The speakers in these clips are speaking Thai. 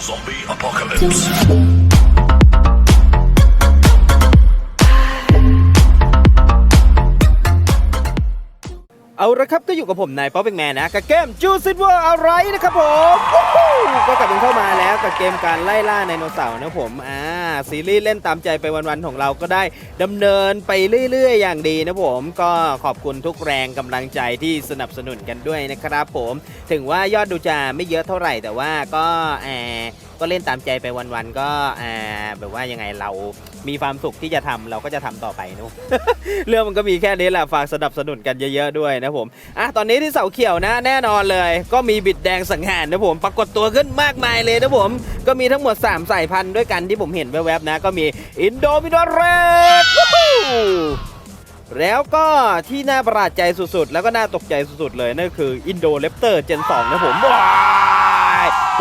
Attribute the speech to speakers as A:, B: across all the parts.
A: Zombie apocalypse.
B: เอาละครับก็อยู่กับผมนายป๊อปเป็นแมนนะกับเกมจูซิ w เวอร์อะไรนะครับผมก็กลับกันเข้ามาแล้วกับเกมการไล่ล่าไดโนเสาร์นะผมอ่าซีรีส์เล่นตามใจไปวันๆของเราก็ได้ดำเนินไปเรื่อยๆ อย่างดีนะผมก็ขอบคุณทุกแรงกำลังใจที่สนับสนุนกันด้วยนะครับผม ถึงว่ายอดดูจะไม่เยอะเท่าไหร่แต่ว่าก็แอบก็เล่นตามใจไปวันๆก็อ่าแบบว่ายังไงเรา มีความสุขที่จะทำเราก็จะทำต่อไปนะเรื่องมันก็มีแค่นี้แหละฝากสนับสนุนกันเยอะๆด้วยนะผมอะตอนนี้ที่เสาเขียวนะแน่นอนเลย ก็มีบิดแดงสังหารนะผมปรากฏตัวขึ้นมากมายเลยนะผม ก็มีทั้งหมด 3 สายพันธุ์ด้วยกันที่ผมเห็นแวบๆนะ ก็มีอินโดมิโดเรดแล้วก็ที่น่าประหลาดใจสุดๆ แล้วก็น่าตกใจสุดๆ เลยนั่นคืออินโดเลปเตอร์เจน2นะผมว้า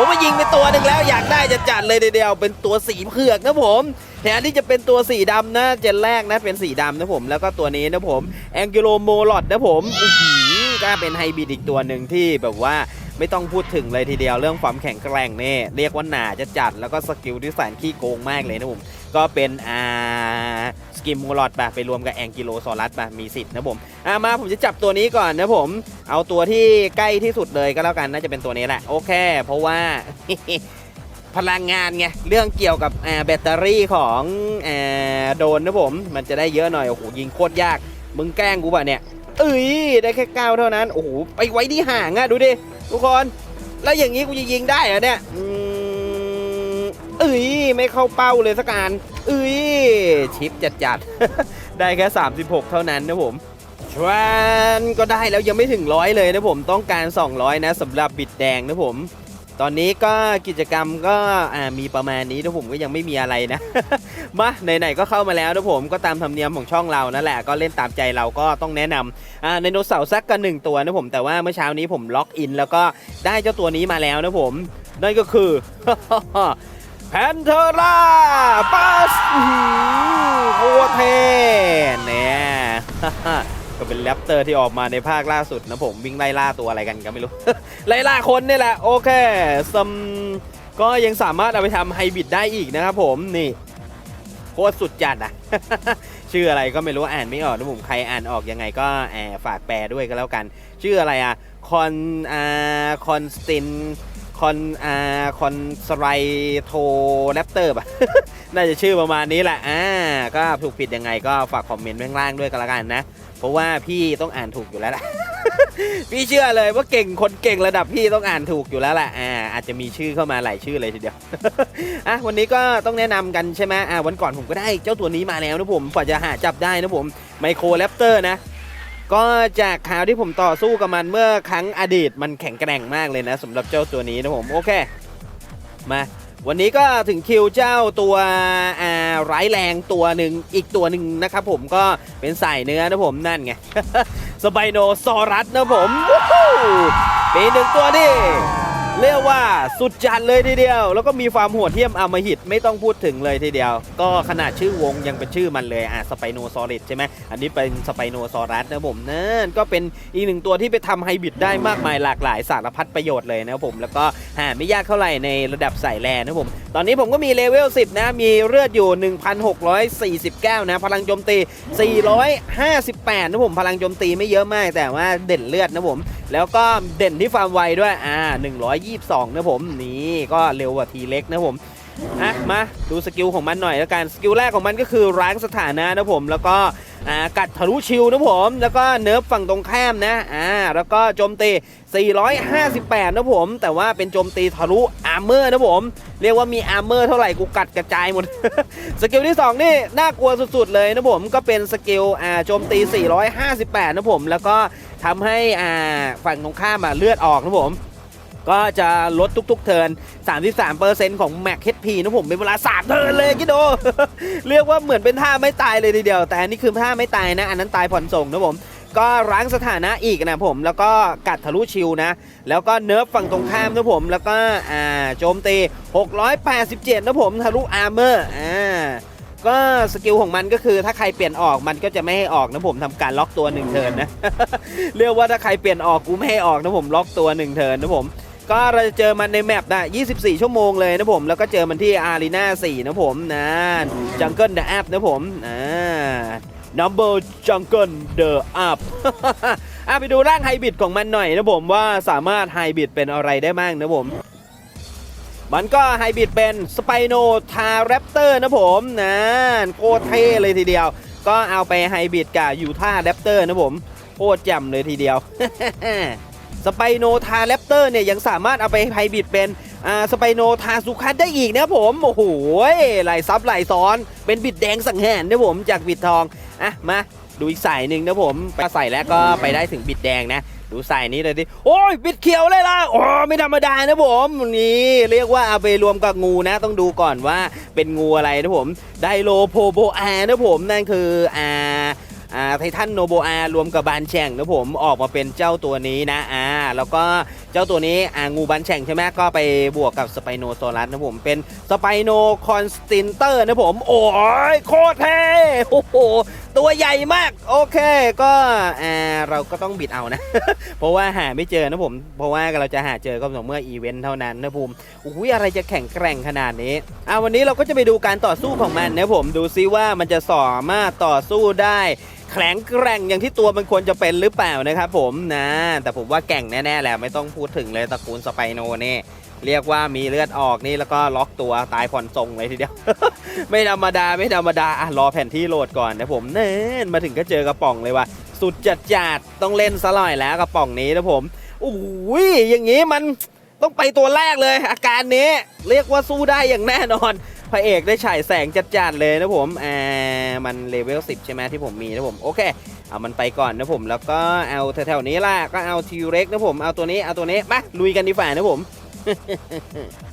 B: ผมมายิงไปตัวหนึ่งแล้วอยากได้จะจัดเลยเดียวเป็นตัวสีเผือกนะผมแทนที่จะเป็นตัวสีดำนะเจนแรกนะเป็นสีดำนะผมแล้วก็ตัวนี้นะผมแองกิโลโมลอดนะผมอื้อหือก็เป็นไฮบริดอีกตัวหนึ่งที่แบบว่าไม่ต้องพูดถึงเลยทีเดียวเรื่องความแข็งแกร่งนี่เรียกว่าหนาจะจัดแล้วก็สกิลที่แสนขี้โกงมากเลยนะผมก็เป็นอ่า กิมโมลอดไปไปรวมกับแองกิโลซอรัสไปมีสิทธิ์นะผมอ่ามาผมจะจับตัวนี้ก่อนนะผม เอาตัวที่ใกล้ที่สุดเลยก็แล้วกันน่าจะเป็นตัวนี้แหละโอเค เพราะว่าพลังงานไงเรื่องเกี่ยวกับแบตเตอรี่ของโดนนะผม มันจะได้เยอะหน่อยโอ้โหยิงโคตรยาก มึงแกล้งกูป่ะเนี่ยเอ้ยได้แค่เก้าเท่านั้นโอ้โหไปไว้ที่ห่างอะดูดิทุกคน แล้วอย่างนี้กูจะยิงได้เหรอเนี่ยอื เอ้ยไม่เข้าเป้าเลยสักการเอ้ยชิปจัดจัดได้แค่ 36 เท่านั้นนะผมชวนก็ได้แล้วยังไม่ถึงร้อยเลยนะผมต้องการ 200 นะสำหรับบิดแดงนะผม ตอนนี้ก็กิจกรรมก็มีประมาณนี้นะผมก็ยังไม่มีอะไรนะ มาไหนๆก็เข้ามาแล้วนะผมก็ตามธรรมเนียมของช่องเรานั่นแหละก็เล่นตามใจเราก็ต้องแนะนำอ่าไดโนเสาร์สักกันหนึ่งตัวนะผมแต่ว่าเมื่อเช้านี้ผมล็อกอิน แล้วก็ได้เจ้าตัวนี้มาแล้วนะผมนั่นก็คือ แพนเทอร่าปัสโคตรเท่เนี่ยก็เป็นแรปเตอร์ที่ออกมาในภาคล่าสุดนะผมวิ่งไล่ล่าตัวอะไรกันก็ไม่รู้ ไล่ล่าคนนี่แหละ โอเคซัมก็ยังสามารถเอาไปทำไฮบริดได้อีกนะครับผมนี่โคตรสุดจัดอะชื่ออะไรก็ไม่รู้อ่านไม่ออกนะผมใครอ่านออกยังไงก็แอบฝากแปลด้วยก็แล้วกัน ชื่ออะไรอะคอนอ่าคอนสติน คอนอ่าคอนสไรโทแรปเตอร์ป่ะ น่าจะชื่อประมาณนี้แหละ อ่า ก็ถูกผิดยังไงก็ฝากคอมเมนต์ข้างล่างด้วยก็แล้วกันนะ เพราะว่าพี่ต้องอ่านถูกอยู่แล้วแหละ พี่เชื่อเลยว่าเก่งคนเก่งระดับพี่ต้องอ่านถูกอยู่แล้วแหละ อ่า อาจจะมีชื่อเข้ามาหลายชื่อเลยทีเดียว อะ วันนี้ก็ต้องแนะนำกันใช่ไหมอ่า วันก่อนผมก็ได้เจ้าตัวนี้มาแล้วนะผมกว่าจะหาจับได้นะผมไมโครแรปเตอร์นะ ก็จากข่าวที่ผมต่อสู้กับมันเมื่อครั้งอดีตมันแข็งแกร่งมากเลยนะสำหรับเจ้าตัวนี้นะผมโอเค มาวันนี้ก็ถึงคิวเจ้าตัวอ่าร้ายแรงตัวหนึ่งอีกตัวหนึ่งนะครับผมก็เป็นสายเนื้อนะผมนั่นไงสไปโนซอรัสนะผมเป็นหนึ่งตัวที่ เรียกว่าสุดจัดเลยทีเดียว แล้วก็มีความโหดเหี้ยมอำมหิตไม่ต้องพูดถึงเลยทีเดียว ก็ขนาดชื่อวงยังเป็นชื่อมันเลยอะสไปโนซอริดใช่ไหมอันนี้เป็นสไปโนซอรัสนะผมนั่นก็เป็นอีกหนึ่งตัวที่ไปทำไฮบริดได้มากมายหลากหลายสารพัดประโยชน์เลยนะผมแล้วก็หาไม่ยากเท่าไหร่ในระดับสายแลนะผมตอนนี้ผมก็มีเลเวล10นะมีเลือดอยู่ 1,649 นะ พลังโจมตี 458 นะผมพลังโจมตีไม่เยอะมากแต่ว่าเด่นเลือดนะผม แล้วก็เด่นที่ฟาร์มไวด้วย อ่า 122 นะผม นี่ก็เร็วกว่าทีเล็กนะผม อะ มาดูสกิลของมันหน่อยแล้วกัน สกิลแรกของมันก็คือร้างสถานะนะผม แล้วก็ อ่า กัดทะลุชิลนะผม แล้วก็เนิร์ฟฝั่งตรงข้ามนะ อ่า แล้วก็โจมตี 458 นะผม แต่ว่าเป็นโจมตีทะลุอาร์เมอร์นะผม เรียกว่ามีอาร์เมอร์เท่าไหร่กูกัดกระจายหมด สกิลที่ 2 นี่น่ากลัวสุดๆเลยนะผม ก็เป็นสกิล อ่า โจมตี 458 นะผม แล้วก็ ทำให้อ่าฝั่งตรงข้ามอะเลือดออกนะผม ก็จะลดทุก ๆ เทิร์น33%ของแม็ก HP นะผมเป็นเวลา 3 เทิร์นเลยกิโด เรียกว่าเหมือนเป็นท่าไม่ตายเลยทีเดียว แต่อันนี้คือท่าไม่ตายนะ อันนั้นตายผ่อนส่งนะผมก็ร้างสถานะอีกนะผมแล้วก็กัดทะลุชิลนะ แล้วก็เนิร์ฟฝั่งตรงข้ามนะผม แล้วก็อ่าโจมตี 687 นะผมทะลุอาร์เมอร์อ่า ก็สกิลของมันก็คือถ้าใครเปลี่ยนออกมันก็จะไม่ให้ออกนะผมทำการล็อกตัวหนึ่งเทินนะเรียกว่าถ้าใครเปลี่ยนออกกูไม่ให้ออกนะผมล็อกตัวหนึ่งเทินนะผมก็เราจะเจอมันในแมปนะ 24 ชั่วโมงเลยนะผม แล้วก็เจอมันที่อารีนา4นะผมนะจังเกิลเดอะแอปนะผมอ่า number jungle the up อะไปดูร่างไฮบริดของมันหน่อยนะผมว่าสามารถไฮบริดเป็นอะไรได้บ้างนะผม มันก็ไฮบริดเป็นสไปโนทาแรปเตอร์นะผมนะโคตรเท่เลยทีเดียว ก็เอาไปไฮบริดกับยูท่าแรปเตอร์นะผมโคตรแจ่มเลยทีเดียวสไปโนทาแรปเตอร์เนี่ยยังสามารถเอาไปไฮบริดเป็นสไปโนทาสุคัสได้อีกนะผม โอ้โหไหลซับไหลซ้อน เป็นบิดแดงสังหารนะผมจากบิดทอง อะ มา ดูอีกสายหนึ่งนะผม ไปใส่แล้วก็ไปได้ถึงบิดแดงนะ ดูใส่นี้เลยดิ โอ้ยบิดเขียวเลยล่ะ โอ้ไม่ธรรมดานะผม นี่เรียกว่าเอาไปรวมกับงูนะ ต้องดูก่อนว่าเป็นงูอะไรนะผม ไดโลโพโบอานะผม นั่นคืออ่าอ่าไททันโนโบอา รวมกับบานแฉ่งนะผม ออกมาเป็นเจ้าตัวนี้นะ อ่า แล้วก็เจ้าตัวนี้อ่างูบานแฉ่งใช่ไหมก็ไปบวกกับสไปโนโซลัสนะผม เป็นสไปโนคอนสตินเตอร์นะผม โอ้ยโคตรเท่โอ้โหตัวใหญ่มาก โอเคก็อ่าเราก็ต้องบิดเอานะ เพราะว่าหาไม่เจอนะผม เพราะว่าเราจะหาเจอก็ต่อเมื่ออีเวนต์เท่านั้นนะภูมิอุ้ยอะไรจะแข็งแกร่งขนาดนี้อ่าวันนี้เราก็จะไปดูการต่อสู้ของมันนะผมดูซิว่ามันจะสามารถต่อสู้ได้แข็งแกร่งอย่างที่ตัวมันควรจะเป็นหรือเปล่านะครับผมนะ แต่ผมว่าแก่งแน่ๆแหละไม่ต้องพูดถึงเลยตระกูลสไปโนนี่เรียกว่ามีเลือดออกนี่แล้วก็ล็อกตัวตายผ่อนทรงเลยทีเดียว ไม่ธรรมดาไม่ธรรมดาอะรอแผ่นที่โหลดก่อนนะผมเน่นมาถึงก็เจอกระป๋องเลยว่ะสุดจัดจัดต้องเล่นซะหน่อยแล้วกระป๋องนี้นะผมโอ้ยอย่างงี้มันต้องไปตัวแรกเลย อาการนี้เรียกว่าสู้ได้อย่างแน่นอนพระเอกได้ฉายแสงจัดๆเลยนะผมอ่ามันเลเวล10 ใช่ไหมที่ผมมีนะผม โอเค เอามันไปก่อนนะผม แล้วก็เอาแถวๆนี้ล่ะ ก็เอาทีเร็กนะผม เอาตัวนี้ เอาตัวนี้มาลุยกันดีฝ่านะผม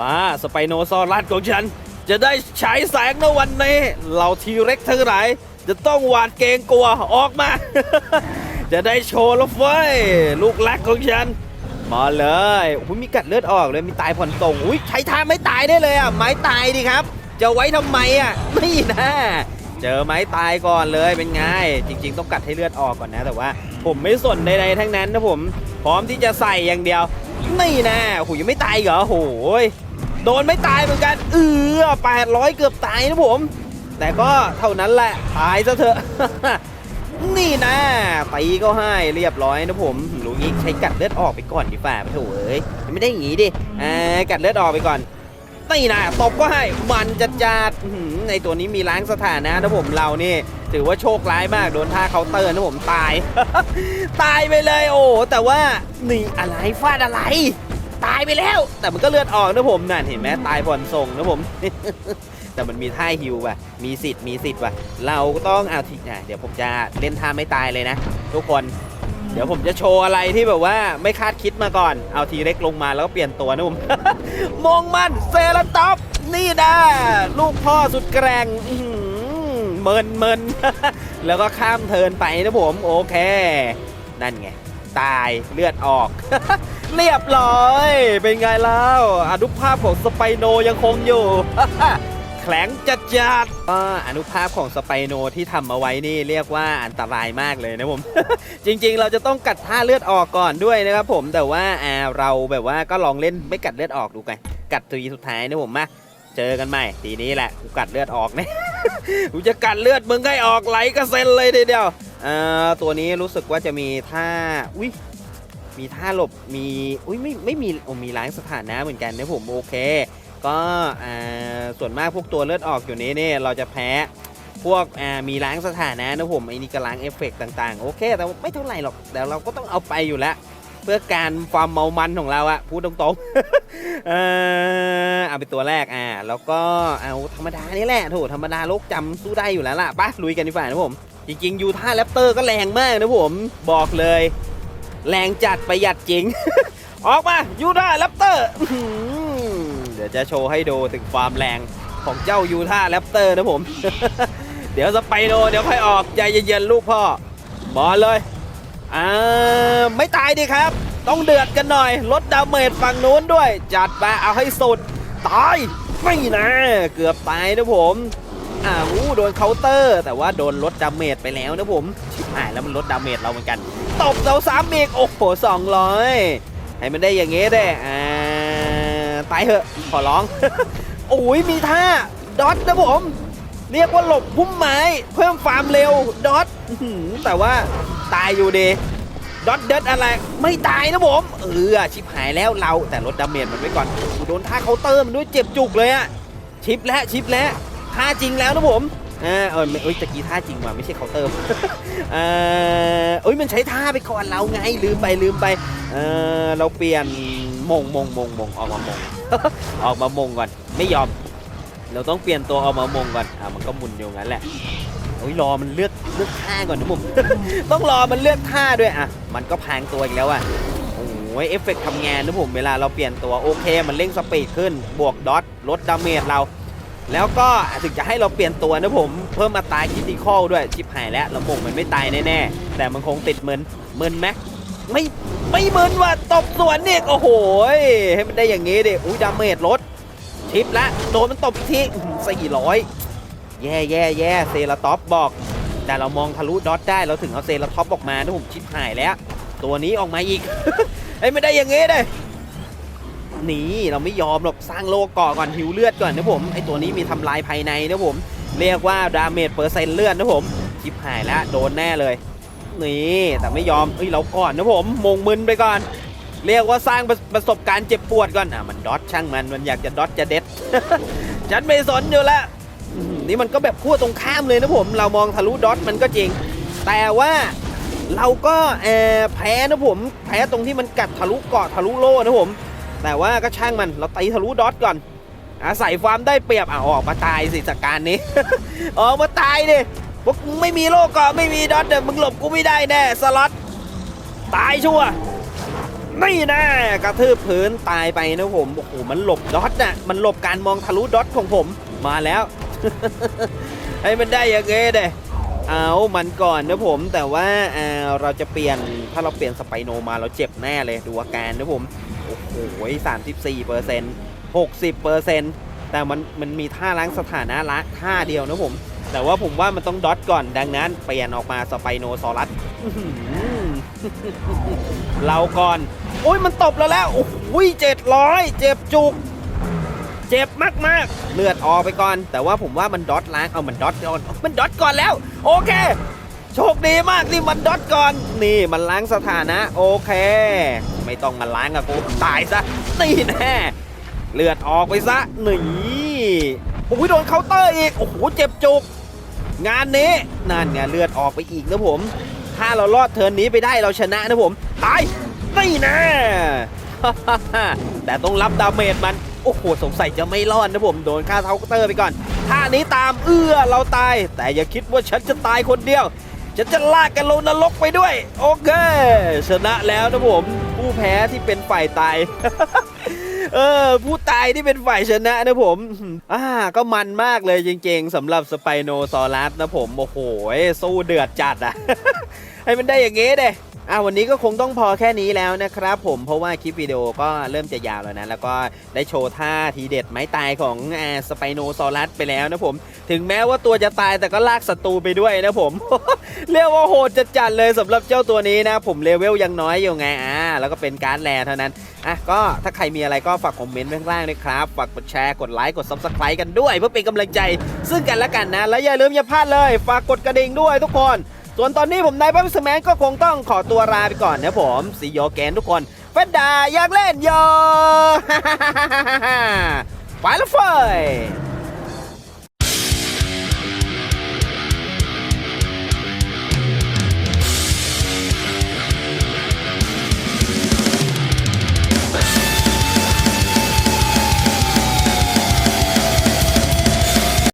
B: มาสไปโนซอรัสของฉัน จะได้ฉายแสงในวันนี้ เราทีเร็กทั้งหลาย จะต้องหวาดเกรงกลัวออกมา จะได้โชว์แล้วเฟ้ยลูกรักของฉัน มาเลยโอ้โหมีกัดเลือดออกเลยมีตายผ่อนส่งอุ้ยใช้ท่าไม่ตายได้เลยอะไม้ตายดิครับ จะไว้ทำไมอะนี่นะ เจอไม้ตายก่อนเลยเป็นไง จริง ๆ ต้องกัดให้เลือดออกก่อนนะ แต่ว่า ผมไม่สนใดๆทั้งนั้นนะผม พร้อมที่จะใส่อย่างเดียวนี่นะโอ้โหยังไม่ตายเหรอโอ้โหยโดนไม่ตายเหมือนกันเออแปดร้อยเกือบตายนะผม แต่ก็เท่านั้นแหละตายซะเถอะนี่นะตีก็ให้เรียบร้อยนะผมรู้งี้ใช้กัดเลือดออกไปก่อนดีฝ่าไปโถเอ้ยไม่ได้อย่างงี้ดิอ่ากัดเลือดออกไปก่อนนี่นะตบก็ให้มันจะจัดหือ ในตัวนี้มีล้างสถานะนะผมเรานี่ถือว่าโชคร้ายมากโดนท่าเคาน์เตอร์นะผมตาย ตายไปเลยโอ้แต่ว่านี่อะไรฟาดอะไร ตายไปแล้ว แต่มันก็เลือดออกนะผมนั่นเห็นไหมตายผ่อนส่งนะผม แต่มันมีท่าฮิวว่ะ มีสิทธิ์มีสิทธิ์ว่ะ เราก็ต้องเอาทีนะเดี๋ยวผมจะเล่นท่าไม่ตายเลยนะ ทุกคนเดี๋ยวผมจะโชว์อะไรที่แบบว่าไม่คาดคิดมาก่อน เอาทีเล็กลงมาแล้วก็เปลี่ยนตัวนะผมมองมันเซรันท็อป นี่นะลูกพ่อสุดแกร่งเมินเมินแล้วก็ข้ามเทินไปนะผม โอเค นั่นไง ตายเลือดออก เรียบร้อย เป็นไงแล้วอนุภาพของสไปโนยังคงอยู่แข็งจัดจัดก็อนุภาพของสไปโนที่ทำเอาไว้นี่เรียกว่าอันตรายมากเลยนะผม จริงๆ เราจะต้องกัดท่าเลือดออกก่อนด้วยนะครับผมแต่ว่าอ่าเราแบบว่าก็ลองเล่นไม่กัดเลือดออกดูกันกัดทีสุดท้ายนะผมมา เจอกันใหม่ทีนี้แหละกูกัดเลือดออกเนี่ยกูจะกัดเลือดมึงให้ออกไหลกระเซ็นเลยทีเดียวอ่าตัวนี้รู้สึกว่าจะมีท่าอุ้ยมีท่าหลบมีอุ้ยไม่ไม่มีโอ้มีล้างสถานะเหมือนกันนะผมโอเค ก็อ่าส่วนมากพวกตัวเลือดออกอยู่นี้เนี่ยเราจะแพ้พวกมีล้างสถานะนะผมไอ้นี่ก็ล้างเอฟเฟกต์ต่างๆ โอเค แต่ไม่เท่าไหร่หรอกแต่เราก็ต้องเอาไปอยู่แล้ว พื่อการความเมามันของเราอะพูดตรงๆเออเอาเป็นตัวแรกอ่าแล้วก็เอาธรรมดานี่แหละโถธรรมดาโลกจำสู้ได้อยู่แล้วล่ะไปะลุยกันดีกว่านะผม จริงๆยูท่าแรปเตอร์ก็แรงมากนะผมบอกเลย แรงจัดประหยัดจริง ออกมายูท่าแรปเตอร์เดี๋ยวจะโชว์ให้ดูถึงความแรงของเจ้ายูท่าแรปเตอร์นะผม เดี๋ยวสไปโดเดี๋ยวค่อยออกใจเย็นๆลูกพ่อบอลเลย อ่าไม่ตายดิครับ ต้องเดือดกันหน่อย ลดดาเมจฝั่งนู้นด้วย จัดไปเอาให้สุด ตาย ไม่นะ เกือบตายนะผมอ้าวโดนเคาน์เตอร์ แต่ว่าโดนลดดาเมจไปแล้วนะผมชิบหายแล้วมันลดดาเมจเราเหมือนกันตบเราสามอีกโอ้โหสองร้อยให้มันได้อย่างงี้ได้อ่าไปเถอะขอร้อง โอ้ยมีท่าดอทนะผม เรียกว่าหลบพุ่มไม้ เพิ่มความเร็วดอทแต่ว่า ตายอยู่ดีดอทเด็ดอะไรไม่ตายนะผมเออชิปหายแล้วเราแต่ลดดาเมจมันไว้ก่อนโอ้โดนท่าเคาน์เตอร์มันด้วยเจ็บจุกเลยอะชิปแล้วชิปแล้วท่าจริงแล้วนะผมอ่าเออเอ้ยตะกี้ท่าจริงว่ะไม่ใช่เคาน์เตอร์เออเอ้ยมันใช้ท่าไปก่อนเราไงลืมไปลืมไปเออเราเปลี่ยนมงมงมงมงออกมามงออกมามงก่อนไม่ยอม เราต้องเปลี่ยนตัวออกมามงก่อนอะมันก็หมุนอยู่งั้นแหละ โอ้ยรอมันเลือกเลือกท่าก่อนนะผม ต้องรอมันเลือกท่าด้วยอะ มันก็พรางตัวอีกแล้วอะโอ้ยเอฟเฟกต์ทำงานนะผมเวลาเราเปลี่ยนตัวโอเค มันเร่งสปีดขึ้น บวกดอทลดดาเมจเรา แล้วก็ถึงจะให้เราเปลี่ยนตัวนะผม เพิ่มมาตายคิติคอลด้วยชิบหายแล้วเรามงมันไม่ตายแน่ๆแต่มันคงติดเหมึนเหมึนไหมไม่ไม่เหมึนว่ะตบสวนเนี่ยโอ้โหให้มันได้อย่างงี้ดิอุ้ยดาเมจลดชิปละโดนมันตบอีกทีสี่ร้อย แย่แย่แย่เซราท็อปบอก แต่เรามองทะลุดอทได้เราถึงเอาเซราท็อปออกมานะผมชิปหายแล้ว ตัวนี้ออกมาอีกไอ้ยไม่ได้อย่างงี้เลยหนีเราไม่ยอมหรอกสร้างโลกก่อก่อนหิวเลือดก่อนนะผมไอ้ตัวนี้มีทำลายภายในนะผม เรียกว่าดาเมจเปอร์เซ็นต์เลือดนะผมชิปหายแล้วโดนแน่เลย นี่แต่ไม่ยอมเอ้ยเราก่อนนะผมมงมึนไปก่อน เรียกว่าสร้างประประสบการณ์เจ็บปวดก่อนอะมันดอทช่างมันมันอยากจะดอทจะเด็ดฉันไม่สนอยู่แล้ว นี่มันก็แบบขั้วตรงข้ามเลยนะผม เรามองทะลุดอทมันก็จริง แต่ว่าเราก็เอแพ้นะผม แพ้ตรงที่มันกัดทะลุเกาะทะลุโล่นะผม แต่ว่าก็ช่างมันเราตีทะลุดอทก่อนอาศัยความได้เปรียบอะออกมาตายสิจากการนี้ออกมาตายดิพวกไม่มีโล่เกาะไม่มีดอทเดี๋ยวมึงหลบกูไม่ได้แน่สล็อตตายชัวนี่แน่กระทืบพื้นตายไปนะผมโอ้โหมันหลบดอทน่ะมันหลบการมองทะลุดอทของผมมาแล้ว ให้มันได้อย่างเงี้เด้เอามันก่อนนะผม แต่ว่าเอ่อเราจะเปลี่ยนถ้าเราเปลี่ยนสไปโนมาเราเจ็บแน่เลยดูอาการนะผม โอ้โหสามสิบสี่เปอร์เซ็นต์หกสิบเปอร์เซ็นต์แต่มันมันมีท่าล้างสถานะละท่าเดียวนะผม แต่ว่าผมว่ามันต้องดอทก่อนดังนั้นเปลี่ยนออกมาสไปโนซอรัสเราก่อน โอ้ยมันตบเราแล้วโอ้โหเจ็ดร้อยเจ็บจุก เจ็บมากๆ เลือดออกไปก่อน แต่ว่าผมว่ามันดอทล้างเอามันดอทก่อนมันดอทก่อนแล้ว โอเค โชคดีมากที่มันดอทก่อน นี่มันล้างสถานะ โอเค ไม่ต้องมาล้างกับกูตายซะนี่แน่เลือดออกไปซะหนีโอ้ยโดนเคาน์เตอร์อีกโอ้โหเจ็บจุก งานนี้นั่นไงเลือดออกไปอีกนะผม ถ้าเรารอดเทิร์นนี้ไปได้เราชนะนะผมตายนี่นะแต่ต้องรับดาเมจมัน อ้โห สงสัยจะไม่รอดนะผม โดนค่าเท้าน์เตอร์ไปก่อนท่านี้ตามเอื้อเราตาย แต่อย่าคิดว่าฉันจะตายคนเดียว ฉันจะลากกันลงนรกไปด้วย โอเค ชนะแล้วนะผม ผู้แพ้ที่เป็นฝ่ายตายเออผู้ตายที่เป็นฝ่ายชนะนะผมอ่าก็มันมากเลยจริงๆสำหรับสไปโนซอรัสนะผม โอ้โหสู้เดือดจัดอะให้มันได้อย่างงี้เด้ อ่าวันนี้ก็คงต้องพอแค่นี้แล้วนะครับผมเพราะว่าคลิปวิดีโอก็เริ่มจะยาวแล้วนะ แล้วก็ได้โชว์ท่าทีเด็ดไม้ตายของอ่าสไปโนซอรัสไปแล้วนะผม ถึงแม้ว่าตัวจะตายแต่ก็ลากศัตรูไปด้วยนะผม เรียกว่าโหดจัดๆเลยสำหรับเจ้าตัวนี้นะ ผมเลเวลยังน้อยอยู่ไงอ่าแล้วก็เป็นการ์ดแลเท่านั้นอะก็ถ้าใครมีอะไรก็ฝากคอมเมนต์ข้างล่างด้วยครับฝากกดแชร์กดไลค์กด Subscribe กันด้วย เพื่อเป็นกำลังใจ ซึ่งกันและกันนะ และอย่าลืมอย่าพลาดเลย ฝากกดกระดิ่งด้วยทุกคน ส่วนตอนนี้ผมนายพัพิสแมนก็คงต้องขอตัวลาไปก่อนนะผมสีโยแกนทุกคนเฟนดาอยากเล่นโยไปแล้วเฟย